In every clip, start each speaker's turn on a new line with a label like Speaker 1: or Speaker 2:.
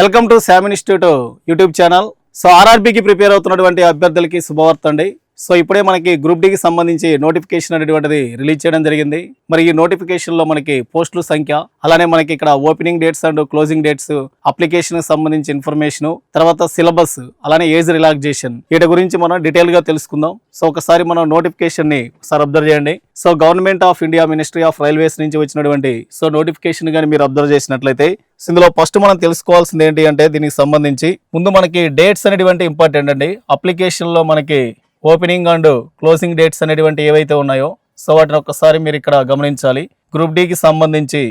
Speaker 1: Welcome to Sam institute YouTube channel. So ఆర్ఆర్బికి prepare అవుతున్నటువంటి అభ్యర్థులకి శుభవార్త అండి. సో ఇప్పుడే మనకి గ్రూప్ డికి సంబంధించి నోటిఫికేషన్ అనేటువంటిది రిలీజ్ చేయడం జరిగింది. మరి ఈ నోటిఫికేషన్లో మనకి పోస్టుల సంఖ్య అలానే మనకి ఇక్కడ opening dates and closing dates application సంబంధించి ఇన్ఫర్మేషన్ తర్వాత సిలబస్ అలానే ఏజ్ రిలాక్సేషన్ వీటి గురించి మనం డీటెయిల్గా తెలుసుకుందాం. సో ఒకసారి మనం నోటిఫికేషన్ని సార్ ఒకసారి అబ్జర్వ్ చేయండి. So government of India ministry of railways నుంచి వచ్చినటువంటి సో నోటిఫికేషన్ కానీ మీరు అబ్జర్వ్ చేసినట్లయితే ఇందులో ఫస్ట్ మనం తెలుసుకోవాల్సింది ఏంటి అంటే దీనికి సంబంధించి ముందు మనకి డేట్స్ అనేటువంటి ఇంపార్టెంట్ అండి. అప్లికేషన్లో మనకి ఓపెనింగ్ అండ్ క్లోజింగ్ డేట్స్ అనేటువంటి ఏవైతే ఉన్నాయో సో వాటిని ఒక్కసారి మీరు ఇక్కడ గమనించాలి. గ్రూప్ డికి సంబంధించి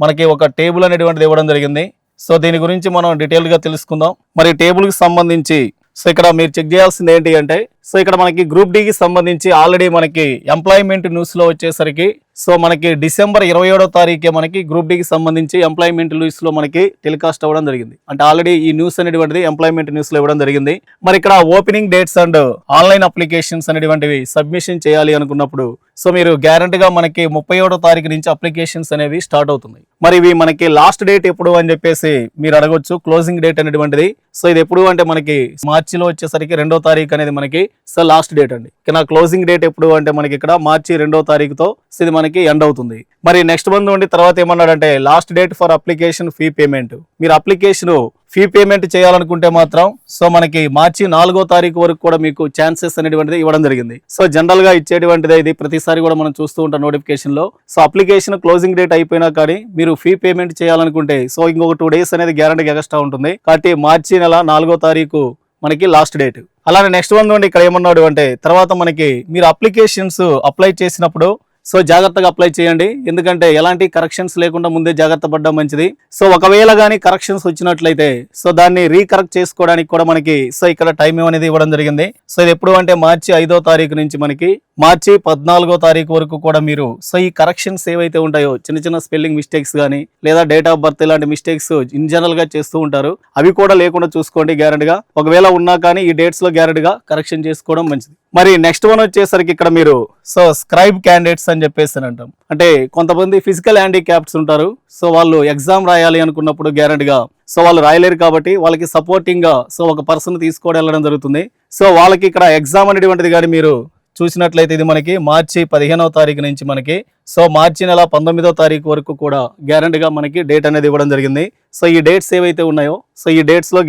Speaker 1: మనకి ఒక టేబుల్ అనేటువంటిది ఇవ్వడం జరిగింది. సో దీని గురించి మనం డీటెయిల్గా తెలుసుకుందాం. మరి టేబుల్కి సంబంధించి సో ఇక్కడ మీరు చెక్ చేయాల్సింది ఏంటి అంటే సో ఇక్కడ మనకి గ్రూప్ డికి సంబంధించి ఆల్రెడీ మనకి ఎంప్లాయ్మెంట్ న్యూస్లో వచ్చేసరికి సో మనకి డిసెంబర్ ఇరవై ఏడో తారీఖే మనకి గ్రూప్ డికి సంబంధించి ఎంప్లాయ్మెంట్ న్యూస్లో మనకి టెలికాస్ట్ అవ్వడం జరిగింది. అంటే ఆల్రెడీ ఈ న్యూస్ అనేటువంటిది ఎంప్లాయ్మెంట్ న్యూస్లో ఇవ్వడం జరిగింది. మరి ఇక్కడ opening dates and online applications అనేటువంటివి సబ్మిషన్ చేయాలి అనుకున్నప్పుడు సో మీరు గ్యారంటీగా మనకి ముప్పై ఏడో తారీఖు నుంచి అప్లికేషన్స్ అనేవి స్టార్ట్ అవుతుంది మరి ఇవి మనకి లాస్ట్ డేట్ ఎప్పుడు అని చెప్పేసి మీరు అడగొచ్చు క్లోజింగ్ డేట్ అనేటువంటిది. సో ఇది ఎప్పుడు అంటే మనకి మార్చిలో వచ్చేసరికి రెండో తారీఖు అనేది మనకి సో లాస్ట్ డేట్ అండి. నా క్లోజింగ్ డేట్ ఎప్పుడు అంటే మనకి ఇక్కడ మార్చి రెండో తారీఖుతో ఇది మనకి ఎండ్ అవుతుంది. మరి నెక్స్ట్ మంత్ ఉండి తర్వాత ఏమన్నాడంటే last date for application fee payment మీరు అప్లికేషన్ ఫీ పేమెంట్ చేయాలనుకుంటే మాత్రం సో మనకి మార్చి నాలుగో తారీఖు వరకు కూడా మీకు ఛాన్సెస్ అనేటువంటిది ఇవ్వడం జరిగింది. సో జనరల్గా ఇచ్చేటువంటిది ఇది. ప్రతిసారి కూడా మనం చూస్తూ ఉంటాం నోటిఫికేషన్లో. సో అప్లికేషన్ క్లోజింగ్ డేట్ అయిపోయినా కానీ మీరు ఫీ పేమెంట్ చేయాలనుకుంటే సో ఇంకొక టూ డేస్ అనేది గ్యారంటీ ఎక్స్ట్రా ఉంటుంది. కాబట్టి మార్చి నెల నాలుగో తారీఖు మనకి లాస్ట్ డేట్ అలానే నెక్స్ట్ వన్ నుండి ఇక్కడ ఏమన్నాడు అంటే తర్వాత మనకి మీరు అప్లికేషన్స్ అప్లై చేసినప్పుడు సో జాగ్రత్తగా అప్లై చేయండి. ఎందుకంటే ఎలాంటి కరెక్షన్స్ లేకుండా ముందే జాగ్రత్త పడ్డం మంచిది. సో ఒకవేళ కానీ కరెక్షన్స్ వచ్చినట్లయితే సో దాన్ని రీకరెక్ట్ చేసుకోవడానికి కూడా మనకి సో ఇక్కడ టైం అనేది ఇవ్వడం జరిగింది. సో ఇది ఎప్పుడు అంటే మార్చి ఐదో తారీఖు నుంచి మనకి మార్చి పద్నాలుగో తారీఖు వరకు కూడా మీరు సో ఈ కరెక్షన్స్ ఏవైతే ఉంటాయో చిన్న చిన్న స్పెల్లింగ్ మిస్టేక్స్ కానీ లేదా డేట్ ఆఫ్ బర్త్ ఇలాంటి మిస్టేక్స్ ఇన్ జనరల్గా చేస్తూ ఉంటారు. అవి కూడా లేకుండా చూసుకోండి గ్యారెంటీగా ఒకవేళ ఉన్నా కానీ ఈ డేట్స్లో గ్యారెంటీగా కరెక్షన్ చేసుకోవడం మంచిది. మరి నెక్స్ట్ వన్ వచ్చేసరికి ఇక్కడ మీరు సో స్క్రైబ్ క్యాండిడేట్స్ అని చెప్పేసి అంటాం అంటే కొంతమంది ఫిజికల్ హ్యాండిక్యాప్స్ ఉంటారు. సో వాళ్ళు ఎగ్జామ్ రాయాలి అనుకున్నప్పుడు గ్యారెంటీగా సో వాళ్ళు రాయలేరు కాబట్టి వాళ్ళకి సపోర్టింగ్గా సో ఒక పర్సన్ తీసుకొని వెళ్ళడం జరుగుతుంది. సో వాళ్ళకి ఇక్కడ ఎగ్జామ్ అనేటువంటిది కానీ మీరు చూసినట్లయితే ఇది మనకి మార్చి పదిహేనవ తారీఖు నుంచి మనకి సో మార్చి నెల పంతొమ్మిదో తారీఖు వరకు కూడా గ్యారెంటీగా మనకి డేట్ అనేది ఇవ్వడం జరిగింది. సో ఈ డేట్స్ ఏవైతే ఉన్నాయో సో ఈ డేట్స్లో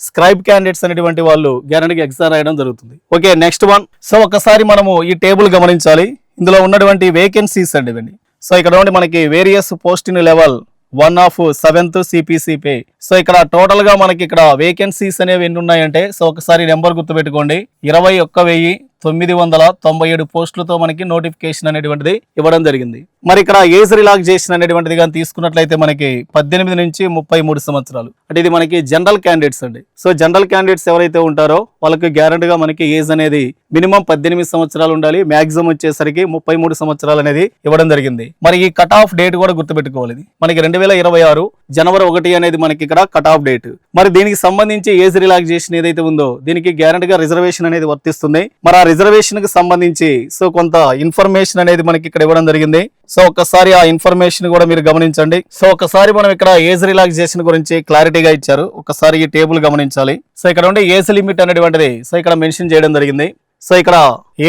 Speaker 1: స్క్రైబ్ క్యాండిడేట్స్ అనేటువంటి వాళ్ళు గ్యారెంటీగా ఎగ్జామ్ రాయడం జరుగుతుంది. ఓకే నెక్స్ట్ వన్ సో ఒకసారి మనము ఈ టేబుల్ గమనించాలి. ఇందులో ఉన్నటువంటి వేకెన్సీస్ అండి ఇవన్నీ. సో ఇక్కడ ఉండి మనకి various posting level one of seventh సిపిసిపే so ఇక్కడ టోటల్గా మనకి ఇక్కడ వేకెన్సీస్ అనేవి ఎన్ని ఉన్నాయంటే సో ఒకసారి నెంబర్ గుర్తుపెట్టుకోండి. ఇరవై ఒక్క వెయ్యి తొమ్మిది వందల తొంభై ఏడు పోస్టులతో మనకి నోటిఫికేషన్ అనేటువంటిది ఇవ్వడం జరిగింది. మరి ఇక్కడ ఏజ్ రిలాక్సేషన్ అనేటువంటిది కానీ తీసుకున్నట్లయితే మనకి పద్దెనిమిది నుంచి ముప్పై మూడు సంవత్సరాలు. అంటే ఇది మనకి జనరల్ క్యాండిడేట్స్ అండి. సో జనరల్ క్యాండిడేట్స్ ఎవరైతే ఉంటారో వాళ్ళకి గ్యారంటీగా మనకి ఏజ్ అనేది మినిమం పద్దెనిమిది సంవత్సరాలు ఉండాలి. మాక్సిమం వచ్చేసరికి ముప్పై మూడు సంవత్సరాలు అనేది ఇవ్వడం జరిగింది. మరి ఈ కట్ ఆఫ్ డేట్ కూడా గుర్తుపెట్టుకోవాలి మనకి రెండు వేల ఇరవై ఆరు జనవరి ఒకటి అనేది మనకి ఇక్కడ కట్ ఆఫ్ డేట్ మరి దీనికి సంబంధించి ఏజ్ రిలాక్సేషన్ ఏదైతే ఉందో దీనికి గ్యారంటీగా రిజర్వేషన్ అనేది వర్తిస్తుంది. మరి ఆ రిజర్వేషన్కి సంబంధించి సో కొంత ఇన్ఫర్మేషన్ అనేది మనకి ఇక్కడ ఇవ్వడం జరిగింది. సో ఒకసారి ఆ ఇన్ఫర్మేషన్ కూడా మీరు గమనించండి. సో ఒకసారి మనం ఇక్కడ ఏజ్ రిలాక్సేషన్ గురించి క్లారిటీగా ఇచ్చారు. ఒకసారి ఈ టేబుల్ గమనించాలి. సో ఇక్కడ ఉండే ఏజ్ లిమిట్ అనేటువంటిది సో ఇక్కడ మెన్షన్ చేయడం జరిగింది. సో ఇక్కడ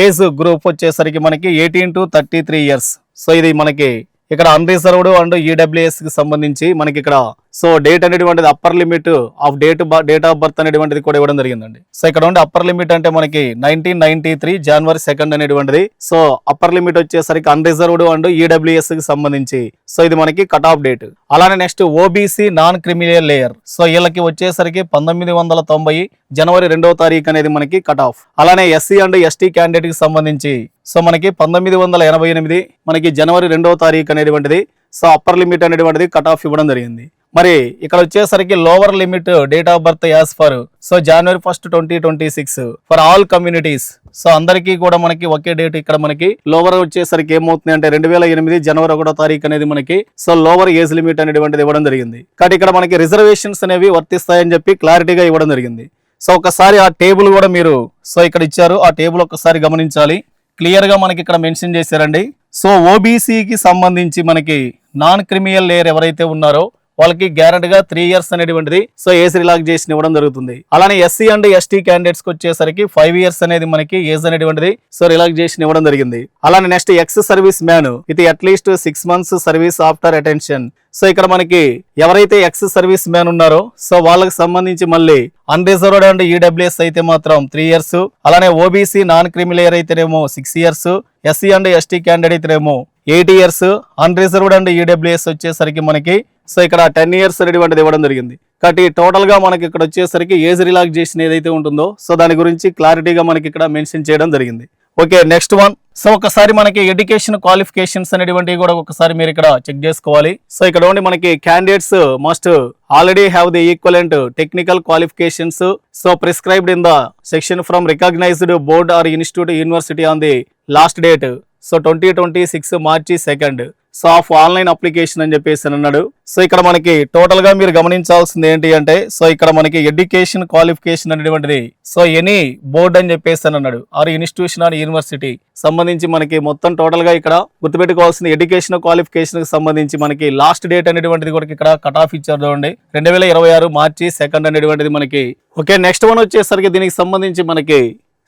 Speaker 1: ఏజ్ గ్రూప్ వచ్చేసరికి మనకి eighteen to thirty three years. So ఇది మనకి ఇక్కడ అన్రిజర్వ్డ్ అండ్ ఈడబ్ల్యూఎస్కి సంబంధించి మనకి ఇక్కడ సో డేట్ అనేటువంటిది upper limit of date date of birth అనేటువంటిది కూడా ఇవ్వడం జరిగిందండి. సో ఇక్కడ ఉండే అప్పర్ లిమిట్ అంటే మనకి nineteen ninety three January second అనేటువంటిది. సో అప్పర్ లిమిట్ వచ్చేసరికి అన్రిజర్వ్డ్ అండ్ ఈడబ్ల్యూఎస్కి సంబంధించి సో ఇది మనకి కట్ ఆఫ్ డేట్ అలానే next OBC non criminal layer so వీళ్ళకి వచ్చేసరికి పంతొమ్మిది వందల తొంభై జనవరి రెండవ తారీఖు అనేది మనకి కట్ ఆఫ్ అలానే ఎస్సీ అండ్ ఎస్టీ క్యాండిడేట్కి సంబంధించి సో మనకి పంతొమ్మిది వందల ఎనభై ఎనిమిది మనకి జనవరి రెండవ తారీఖు అనేటువంటిది. సో అప్పర్ లిమిట్ అనేటువంటిది కట్ ఆఫ్ ఇవ్వడం జరిగింది. మరి ఇక్కడ వచ్చేసరికి lower limit date of birth as for so January first twenty twenty six for all communities so అందరికీ కూడా మనకి ఒకే డేట్ ఇక్కడ మనకి లోవర్ వచ్చేసరికి ఏమవుతుంది అంటే రెండు వేల ఎనిమిది జనవరి ఒకటో తారీఖు అనేది మనకి సో లోవర్ ఏజ్ లిమిట్ అనేటువంటిది ఇవ్వడం జరిగింది. కాబట్టి ఇక్కడ మనకి రిజర్వేషన్స్ అనేవి వర్తిస్తాయని చెప్పి క్లారిటీగా ఇవ్వడం జరిగింది. సో ఒకసారి ఆ టేబుల్ కూడా మీరు సో ఇక్కడ ఇచ్చారు ఆ టేబుల్ ఒకసారి గమనించాలి. క్లియర్గా మనకి ఇక్కడ మెన్షన్ చేశారండి. సో ఓబీసీకి సంబంధించి మనకి నాన్ క్రిమినల్ లేయర్ ఎవరైతే ఉన్నారో వాళ్ళకి గ్యారెంటీ గా త్రీ ఇయర్స్ అనేటువంటిది. సో ఏసీ రిలాక్ చేసి ఇవ్వడం జరుగుతుంది. అలానే ఎస్సీ అండ్ ఎస్టీ క్యాండిడేట్స్కి వచ్చేసరికి ఫైవ్ ఇయర్స్ అనేది మనకి ఏజ్ అనేటువంటిది. సో రిలాక్సేషన్ ఇవ్వడం జరిగింది. అలానే నెక్స్ట్ ఎక్స్ సర్వీస్ మ్యాన్ ఇది at least six months service after attention so ఇక్కడ మనకి ఎవరైతే ఎక్స్ సర్వీస్ మ్యాన్ ఉన్నారో సో వాళ్ళకి సంబంధించి మళ్ళీ అన్రిజర్వ్డ్ అండ్ ఈడబ్ల్యూఎస్ అయితే మాత్రం త్రీ ఇయర్స్ అలానే ఓబీసీ నాన్ క్రిమిలేయర్ అయితేనేమో six years SC and ST candidate అయితేనేమో eight years unreserved and EWS వచ్చేసరికి మనకి సో ఇక్కడ టెన్ ఇయర్స్ అనేటువంటిది ఇవ్వడం జరిగింది. కాబట్టి టోటల్గా మనకి ఇక్కడ వచ్చేసరికి ఏజ్ రిలాక్సేషన్ ఏదైతే ఉంటుందో సో దాని గురించి క్లారిటీగా మనకి ఇక్కడ మెన్షన్ చేయడం జరిగింది. ఓకే నెక్స్ట్ వన్ సో ఒకసారి మనకి ఎడ్యుకేషన్ క్వాలిఫికేషన్స్ అనేటువంటివి కూడా ఒకసారి మీరు ఇక్కడ చెక్ చేసుకోవాలి. సో ఇక్కడ ఉండి మనకి candidates must already have the equivalent technical qualifications so prescribed in the section from recognised board or institute university on the last date so twenty twenty six March second so of online application అని చెప్పేసి అని అన్నాడు. So ఇక్కడ మనకి టోటల్గా మీరు గమనించాల్సింది ఏంటి అంటే సో ఇక్కడ మనకి ఎడ్యుకేషన్ క్వాలిఫికేషన్ అనేటువంటిది. సో ఎనీ బోర్డ్ అని చెప్పేసి అని అన్నాడు. ఆర్ ఇన్స్టిట్యూషన్ ఆర్ యూనివర్సిటీ సంబంధించి మనకి మొత్తం టోటల్గా ఇక్కడ గుర్తుపెట్టుకోవాల్సిన ఎడ్యుకేషన్ క్వాలిఫికేషన్కి సంబంధించి మనకి లాస్ట్ డేట్ అనేటువంటిది కూడా ఇక్కడ కట్ ఆఫ్ ఇచ్చారు చూడండి. రెండు వేల ఇరవై ఆరు మార్చి సెకండ్ అనేటువంటిది మనకి. ఓకే నెక్స్ట్ వన్ వచ్చేసరికి దీనికి సంబంధించి మనకి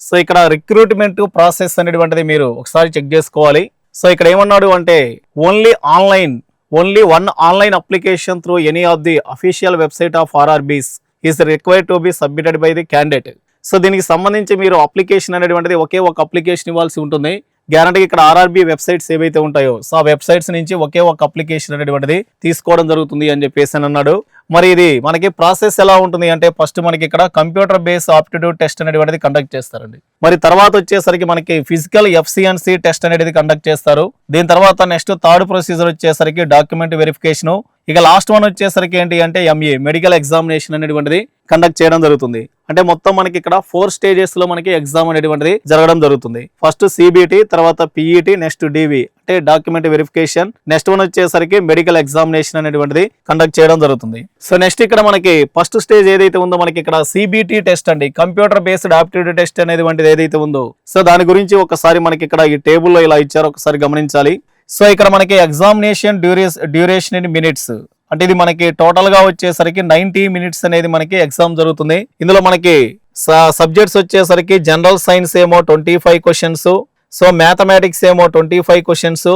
Speaker 1: సో ఇక్కడ రిక్రూట్మెంట్ ప్రాసెస్ అనేటువంటిది మీరు ఒకసారి చెక్ చేసుకోవాలి. సో ఇక్కడ ఏమన్నాడు అంటే only online only one online application through any of the official website of RRBs is required to be submitted by the candidate so దీనికి సంబంధించి మీరు అప్లికేషన్ అనేటువంటిది ఒకే ఒక అప్లికేషన్ ఇవ్వాల్సి ఉంటుంది. గ్యారంటీ ఇక్కడ ఆర్ఆర్బి వెబ్సైట్స్ ఏవైతే ఉంటాయో సో ఆ వెబ్సైట్స్ నుంచి ఒకే ఒక అప్లికేషన్ అనేటువంటిది తీసుకోవడం జరుగుతుంది అని చెప్పేసి అని అన్నాడు. మరి ఇది మనకి ప్రాసెస్ ఎలా ఉంటుంది అంటే ఫస్ట్ మనకి ఇక్కడ కంప్యూటర్ బేస్ ఆప్టిట్యూడ్ టెస్ట్ అనేటువంటిది కండక్ట్ చేస్తారండి. మరి తర్వాత వచ్చేసరికి మనకి ఫిజికల్ ఎఫ్సిఎన్సి టెస్ట్ అనేది కండక్ట్ చేస్తారు. దీని తర్వాత నెక్స్ట్ థర్డ్ ప్రొసీజర్ వచ్చేసరికి డాక్యుమెంట్ వెరిఫికేషన్ ఇక లాస్ట్ వన్ వచ్చేసరికి ఏంటి అంటే ఎంఏ మెడికల్ ఎగ్జామినేషన్ అనేటువంటిది కండక్ట్ చేయడం జరుగుతుంది. అంటే మొత్తం మనకి ఇక్కడ ఫోర్ స్టేజెస్లో మనకి ఎగ్జామ్ అనేటువంటిది జరగడం జరుగుతుంది. ఫస్ట్ సిబిటి తర్వాత పిఈటి నెక్స్ట్ డివి అంటే డాక్యుమెంట్ వెరిఫికేషన్ నెక్స్ట్ వన్ వచ్చేసరికి మెడికల్ ఎగ్జామినేషన్ అనేటువంటిది కండక్ట్ చేయడం జరుగుతుంది. సో నెక్స్ట్ ఇక్కడ మనకి ఫస్ట్ స్టేజ్ ఏదైతే ఉందో మనకి ఇక్కడ సిబిటి టెస్ట్ అండి. కంప్యూటర్ బేస్డ్ ఆప్టిట్యూడ్ టెస్ట్ అనేటువంటిది ఏదైతే ఉందో. సో దాని గురించి ఒకసారి మనకి ఇక్కడ ఈ టేబుల్లో ఇలా ఇచ్చారు. ఒకసారి గమనించాలి. సో ఇక్కడ మనకి examination duress duration in minutes అంటే ఇది మనకి టోటల్గా వచ్చేసరికి నైన్టీ మినిట్స్ అనేది మనకి ఎగ్జామ్ జరుగుతుంది. ఇందులో మనకి సబ్జెక్ట్స్ వచ్చేసరికి జనరల్ సైన్స్ ఏమో twenty five questions so mathematics ఏమో twenty five questions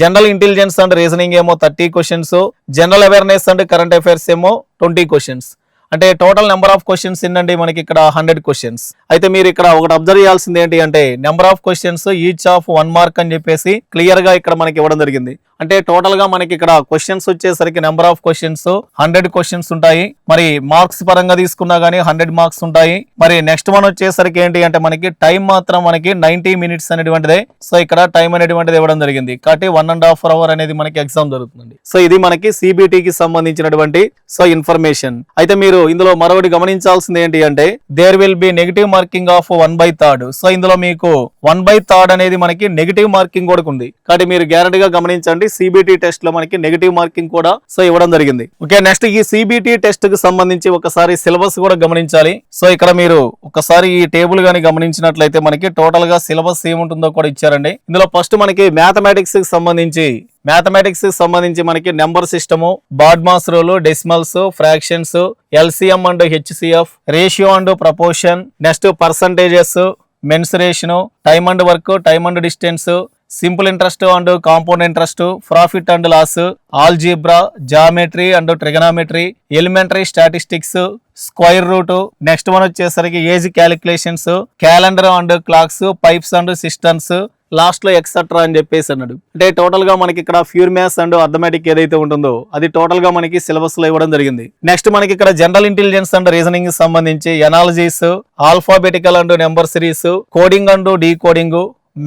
Speaker 1: general intelligence and reasoning ఏమో thirty questions general awareness and current affairs ఏమో ట్వంటీ క్వశ్చన్స్ అంటే టోటల్ నెంబర్ ఆఫ్ క్వశ్చన్స్ ఏంటండి మనకి ఇక్కడ హండ్రెడ్ క్వశ్చన్స్ అయితే మీరు ఇక్కడ ఒకటి అబ్జర్వ్ చేయాల్సింది ఏంటి అంటే number of questions each of one mark అని చెప్పేసి క్లియర్గా ఇక్కడ మనకి ఇవ్వడం జరిగింది. అంటే టోటల్గా మనకి ఇక్కడ క్వశ్చన్స్ వచ్చేసరికి number of questions hundred questions ఉంటాయి. మరి మార్క్స్ పరంగా తీసుకున్నా గానీ హండ్రెడ్ మార్క్స్ ఉంటాయి. మరి నెక్స్ట్ వన్ వచ్చేసరికి ఏంటి అంటే మనకి టైం మాత్రం మనకి నైన్టీ మినిట్స్ అనేటువంటిదే. సో ఇక్కడ టైం అనేటువంటిది ఇవ్వడం జరిగింది. కాబట్టి వన్ అండ్ హాఫ్ అవర్ అనేది మనకి ఎగ్జామ్ జరుగుతుంది సో ఇది మనకి CBT కి సంబంధించినటువంటి సో ఇన్ఫర్మేషన్ అయితే మీరు ఇందులో మరొకటి గమనించాల్సింది ఏంటి అంటే there will be negative marking of one by third so ఇందులో మీకు వన్ బై థర్డ్ అనేది మనకి నెగిటివ్ మార్కింగ్ కూడా ఉంది. కాబట్టి మీరు గ్యారంటీగా గమనించండి సిబిటి టెస్ట్లో మనకి నెగిటివ్ మార్కింగ్ కూడా సో ఇవ్వడం జరిగింది. ఓకే నెక్స్ట్ ఈ సిబిటి టెస్ట్కి సంబంధించి ఒకసారి సిలబస్ కూడా గమనించాలి. సో ఇక్కడ మీరు ఒకసారి ఈ టేబుల్ గాని గమనించినట్లయితే మనకి టోటల్గా సిలబస్ ఏముంటుందో కూడా ఇచ్చారండి. ఇందులో ఫస్ట్ మనకి మ్యాథమెటిక్స్కి సంబంధించి మ్యాథమెటిక్స్ సంబంధించి మనకి number system BODMAS rule decimals fractions LCM and HCF ratio and proportion next percentages mensuration time and work time and distance simple interest and compound interest profit and loss algebra geometry and trigonometry elementary statistics square root next one వచ్చేసరికి age calculations calendar and clocks pipes and cisterns లాస్ట్లో etcetera అని చెప్పేసి అన్నాడు. అంటే టోటల్గా మనకి ఇక్కడ pure maths and arithmetic ఏదైతే ఉంటుందో అది టోటల్గా మనకి సిలబస్లో ఇవ్వడం జరిగింది. నెక్స్ట్ మనకి ఇక్కడ జనరల్ ఇంటెలిజెన్స్ అండ్ రీజనింగ్ సంబంధించి analogies alphabetical and number series coding and decoding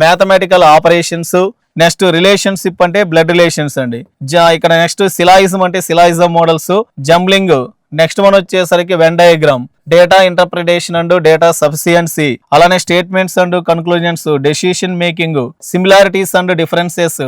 Speaker 1: mathematical operations next relationship అంటే బ్లడ్ రిలేషన్స్ అండి. జా ఇక్కడ నెక్స్ట్ సిలాయిజం అంటే syllogism models jumbling next one వచ్చేసరికి Venn diagram data interpretation and data sufficiency అలానే statements and conclusions decision making similarities and differences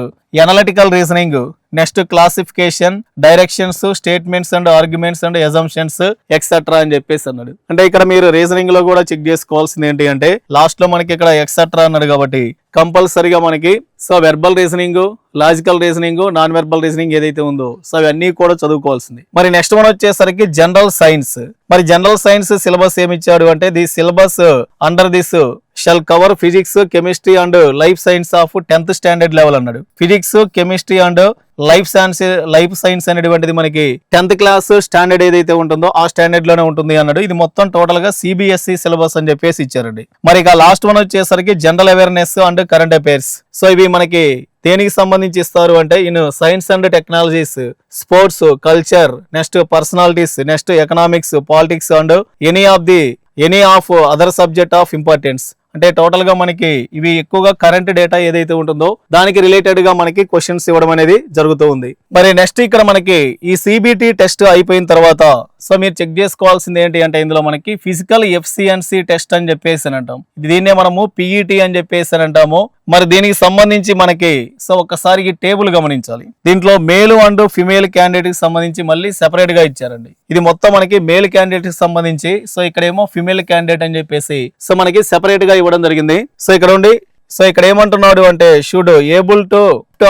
Speaker 1: analytical reasoning next classification directions statements and arguments and assumptions etcetera అని చెప్పేసి అన్నాడు. అంటే ఇక్కడ మీరు రీజనింగ్లో కూడా check చేసుకోవాల్సింది ఏంటి అంటే లాస్ట్లో మనకి ఇక్కడ ఎక్సెట్రా అన్నాడు కాబట్టి కంపల్సరీగా మనకి so verbal reasoning logical reasoning non verbal reasoning ఏదైతే ఉందో సో అవన్నీ కూడా చదువుకోవాల్సింది. మరి నెక్స్ట్ వన్ వచ్చేసరికి జనరల్ సైన్స్ మరి జనరల్ సైన్స్ సిలబస్ ఏమి ఇచ్చాడు అంటే the syllabus under this shall cover physics chemistry and life science of tenth standard level అన్నాడు. Physics chemistry and life science life science అనేటువంటిది మనకి టెన్త్ క్లాస్ స్టాండర్డ్ ఏదైతే ఉంటుందో ఆ స్టాండర్డ్లోనే ఉంటుంది అన్నాడు. ఇది మొత్తం టోటల్గా సిబిఎస్ఈ సిలబస్ అని చెప్పేసి ఇచ్చారండి. మరి ఇక లాస్ట్ వన్ వచ్చేసరికి general awareness and current affairs so ఇవి మనకి దేనికి సంబంధించి ఇస్తారు అంటే in science and technologies sports culture next personalities next economics politics and any of the any of other subject of importance అంటే టోటల్గా మనకి ఇవి ఎక్కువగా కరెంట్ డేటా ఏదైతే ఉంటుందో దానికి రిలేటెడ్గా మనకి క్వశ్చన్స్ ఇవ్వడం అనేది జరుగుతూ ఉంది. మరి నెక్స్ట్ ఇక్కడ మనకి ఈ సిబిటి టెస్ట్ అయిపోయిన తర్వాత సో మీరు చెక్ చేసుకోవాల్సింది ఏంటి అంటే ఇందులో మనకి ఫిజికల్ ఎఫ్సిఎన్సి టెస్ట్ అని చెప్పేసి అని అంటాం. దీన్నే మనము పిఈటి అని చెప్పేసి అని అంటాము. మరి దీనికి సంబంధించి మనకి సో ఒక్కసారి ఈ టేబుల్ గమనించాలి. దీంట్లో మేలు అండ్ ఫిమేల్ క్యాండిడేట్కి సంబంధించి మళ్ళీ సెపరేట్గా ఇచ్చారండి. ఇది మొత్తం మనకి మేల్ క్యాండిడేట్కి సంబంధించి సో ఇక్కడేమో ఫిమేల్ క్యాండిడేట్ అని చెప్పేసి సో మనకి సెపరేట్గా ఇవ్వడం జరిగింది. సో ఇక్కడ ఉండి సో ఇక్కడ ఏమంటున్నాడు అంటే should able to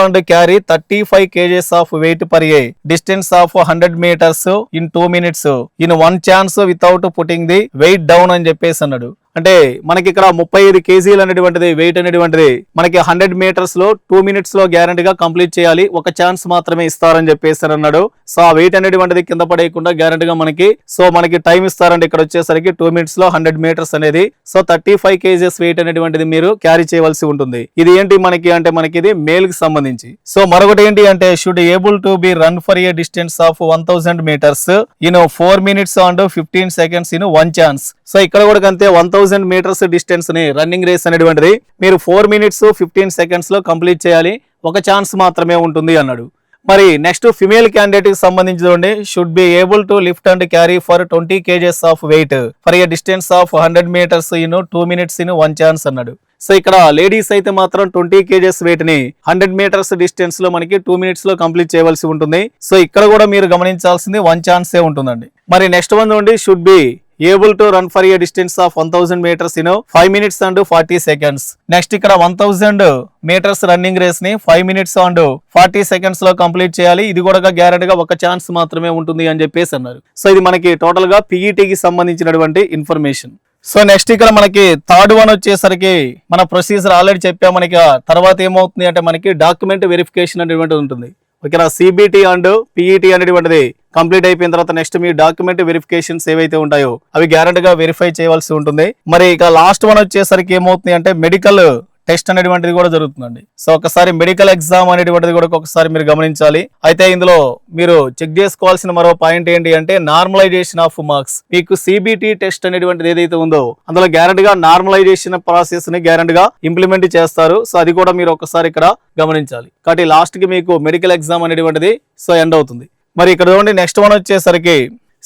Speaker 1: and carry thirty five kgs of weight per a distance of hundred metres in two minutes. In one chance without putting the weight down అని చెప్పేసి అన్నాడు. అంటే మనకి ఇక్కడ ముప్పై ఐదు కేజీలు అనేటువంటిది వెయిట్ అనేటువంటిది మనకి హండ్రెడ్ మీటర్స్లో టూ మినిట్స్లో గ్యారంటీ గా కంప్లీట్ చేయాలి. ఒక ఛాన్స్ మాత్రమే ఇస్తారని చెప్పేసి అన్నాడు. సో ఆ వెయిట్ అనేటువంటిది కింద పడేయకుండా గ్యారంటీగా మనకి సో మనకి టైం ఇస్తారండి ఇక్కడ వచ్చేసరికి టూ మినిట్స్లో హండ్రెడ్ మీటర్స్ అనేది. So thirty five kgs weight అనేటువంటిది మీరు క్యారీ చేయవలసి ఉంటుంది. ఇది ఏంటి మనకి అంటే మనకి ఇది మేల్కి సంబంధించి. సో మరొకటి ఏంటి అంటే should able to be run for a distance of one thousand metres in four minutes and fifteen seconds in one chance so ఇక్కడ కూడా అంతే వన్ థౌసండ్ మీటర్స్ డిస్టెన్స్ని రన్నింగ్ రేస్ అనేటువంటిది మీరు ఫోర్ మినిట్స్ ఫిఫ్టీన్ సెకండ్స్లో కంప్లీట్ చేయాలి. ఒక chance మాత్రమే ఉంటుంది అన్నాడు. మరి నెక్స్ట్ ఫిమేల్ క్యాండిడేట్కి సంబంధించి చూడండి should be able to lift and carry for twenty kgs of weight for a distance of hundred metres in two minutes in one chance అన్నాడు. సో ఇక్కడ లేడీస్ అయితే మాత్రం ట్వంటీ కేజెస్ వెయిట్ని హండ్రెడ్ మీటర్స్ డిస్టెన్స్లో మనకి టూ మినిట్స్లో complete చేయవలసి ఉంటుంది. సో ఇక్కడ కూడా మీరు గమనించాల్సింది వన్ ఛాన్సే ఉంటుందండి. మరి నెక్స్ట్ వన్ నుండి should be able to run for a distance of one thousand metres in five minutes and forty seconds. Next ఇక్కడ వన్ థౌసండ్ మీటర్స్ రన్నింగ్ రేస్ని ఫైవ్ మినిట్స్ అండ్ ఫార్టీ సెకండ్స్లో కంప్లీట్ చేయాలి. ఇది కూడా గ్యారెంటీ గా ఒక chance మాత్రమే ఉంటుంది అని చెప్పేసి అన్నారు. సో ఇది మనకి టోటల్గా PET కి సంబంధించినటువంటి ఇన్ఫర్మేషన్. సో నెక్స్ట్ ఇక్కడ మనకి థర్డ్ వన్ వచ్చేసరికి మన ప్రొసీజర్ ఆల్రెడీ చెప్పా. మనకి తర్వాత ఏమవుతుంది అంటే మనకి డాక్యుమెంట్ వెరిఫికేషన్ అనేటువంటిది ఉంటుంది. ఓకేనా? సిబిటి అండ్ పిఈటి అనేటువంటిది కంప్లీట్ అయిపోయిన తర్వాత నెక్స్ట్ మీ డాక్యుమెంట్ వెరిఫికేషన్స్ ఏవైతే ఉంటాయో అవి గ్యారెంటీగా వెరిఫై చేయవలసి ఉంటుంది. మరి ఇక లాస్ట్ వన్ వచ్చేసరికి ఏమవుతుంది అంటే మెడికల్ టెస్ట్ అనేటువంటిది కూడా జరుగుతుందండి. సో ఒకసారి మెడికల్ ఎగ్జామ్ అనేటువంటిది కూడా ఒకసారి మీరు గమనించాలి. అయితే ఇందులో మీరు చెక్ చేసుకోవాల్సిన మరో పాయింట్ ఏంటి అంటే నార్మలైజేషన్ ఆఫ్ మార్క్స్. మీకు సిబిటి టెస్ట్ అనేటువంటిది ఏదైతే ఉందో అందులో గ్యారెంటీగా నార్మలైజేషన్ ప్రాసెస్ని గ్యారెంటీగా ఇంప్లిమెంట్ చేస్తారు. సో అది కూడా మీరు ఒకసారి ఇక్కడ గమనించాలి. కాబట్టి లాస్ట్కి మీకు మెడికల్ ఎగ్జామ్ అనేటువంటిది సో ఎండ్ అవుతుంది. మరి ఇక్కడ చూడండి నెక్స్ట్ వన్ వచ్చేసరికి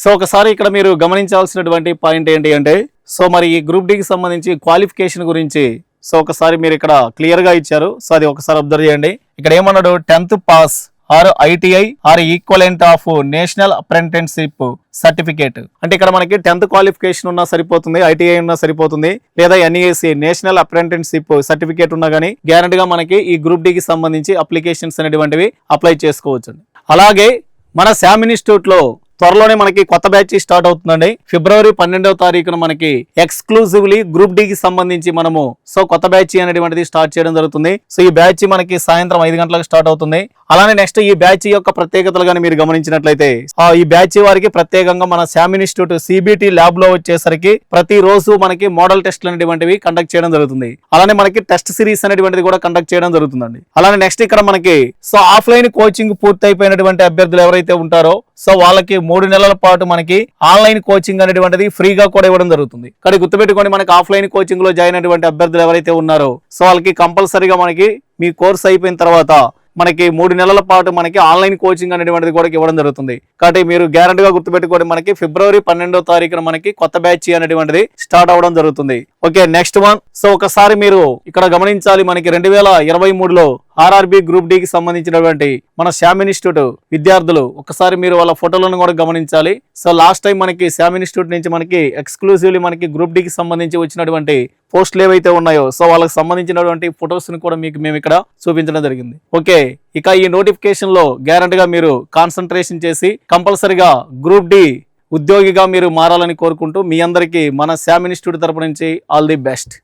Speaker 1: సో ఒకసారి ఇక్కడ మీరు గమనించాల్సినటువంటి పాయింట్ ఏంటి అంటే సో మరి ఈ గ్రూప్ డికి సంబంధించి క్వాలిఫికేషన్ గురించి సో ఒకసారి మీరు ఇక్కడ క్లియర్గా ఇచ్చారు. సో అది ఒకసారి అబ్జర్వ్ చేయండి. ఇక్కడ ఏమన్నాడు? Tenth pass or ITI or equivalent of national apprenticeship certificate అంటే ఇక్కడ మనకి టెన్త్ క్వాలిఫికేషన్ ఉన్నా సరిపోతుంది ఐటీఐ ఉన్నా సరిపోతుంది. లేదా ఎన్ఈఎస్సి నేషనల్ అప్రెంటెన్షిప్ సర్టిఫికేట్ ఉన్నా కానీ గ్యారంటీగా మనకి ఈ గ్రూప్ డికి సంబంధించి అప్లికేషన్స్ అనేటువంటివి అప్లై చేసుకోవచ్చు అలాగే మన శామ్ ఇన్స్టిట్యూట్లో త్వరలోనే మనకి కొత్త బ్యాచ్ స్టార్ట్ అవుతుందండి. ఫిబ్రవరి పన్నెండవ తారీఖున మనకి ఎక్స్క్లూజివ్లీ గ్రూప్ డి కి సంబంధించి మనము సో కొత్త బ్యాచ్ అనేటువంటిది స్టార్ట్ చేయడం జరుగుతుంది. సో ఈ బ్యాచ్ మనకి సాయంత్రం ఐదు గంటలకు స్టార్ట్ అవుతుంది. అలానే నెక్స్ట్ ఈ బ్యాచ్ యొక్క ప్రత్యేకతలు కానీ మీరు గమనించినట్లయితే ఆ ఈ బ్యాచ్ వారికి ప్రత్యేకంగా మన శామ్ ఇన్స్టిట్యూట్ సిబిటి ల్యాబ్లో వచ్చేసరికి ప్రతి రోజు మనకి మోడల్ టెస్ట్లు అనేటువంటివి కండక్ట్ చేయడం జరుగుతుంది. అలానే మనకి టెస్ట్ సిరీస్ అనేటువంటిది కూడా కండక్ట్ చేయడం జరుగుతుందండి. అలానే నెక్స్ట్ ఇక్కడ మనకి సో ఆఫ్లైన్ కోచింగ్ పూర్తి అయిపోయినటువంటి అభ్యర్థులు ఎవరైతే ఉంటారో సో వాళ్ళకి మూడు నెలల పాటు మనకి ఆన్లైన్ కోచింగ్ అనేటువంటిది ఫ్రీగా కూడా ఇవ్వడం జరుగుతుంది. కానీ గుర్తుపెట్టుకోండి మనకి ఆఫ్లైన్ కోచింగ్లో జాయిన్ అయినటువంటి అభ్యర్థులు ఎవరైతే ఉన్నారో సో వాళ్ళకి కంపల్సరీగా మనకి మీ కోర్స్ అయిపోయిన తర్వాత మనకి మూడు నెలల పాటు మనకి ఆన్లైన్ కోచింగ్ అనేటువంటిది కూడా ఇవ్వడం జరుగుతుంది. కాబట్టి మీరు గ్యారంటీగా గుర్తుపెట్టుకోండి మనకి ఫిబ్రవరి పన్నెండో తారీఖున మనకి కొత్త బ్యాచ్ అనేటువంటిది స్టార్ట్ అవడం జరుగుతుంది. Okay next one. సో ఒకసారి మీరు ఇక్కడ గమనించాలి మనకి రెండు వేల ఇరవై మూడులో ఆర్ఆర్బి గ్రూప్ డికి సంబంధించినటువంటి మన శ్యామ్ ఇన్స్టిట్యూట్ విద్యార్థులు ఒకసారి మీరు వాళ్ళ ఫోటోలను కూడా గమనించాలి. సో లాస్ట్ టైం మనకి శ్యామ్ ఇన్స్టిట్యూట్ నుంచి మనకి ఎక్స్క్లూజివ్లీ మనకి గ్రూప్ డికి సంబంధించి వచ్చినటువంటి పోస్టులు ఏవైతే ఉన్నాయో సో వాళ్ళకి సంబంధించినటువంటి ఫొటోస్ని కూడా మీకు మేము ఇక్కడ చూపించడం జరిగింది. ఓకే ఇక ఈ నోటిఫికేషన్లో గ్యారంటీగా మీరు కాన్సన్ట్రేషన్ చేసి కంపల్సరిగా గ్రూప్ డి ఉద్యోగిగా మీరు మారాలని కోరుకుంటూ మీ అందరికీ మన శ్యామ్ ఇన్స్టిట్యూట్ తరపు నుంచి ఆల్ ది బెస్ట్.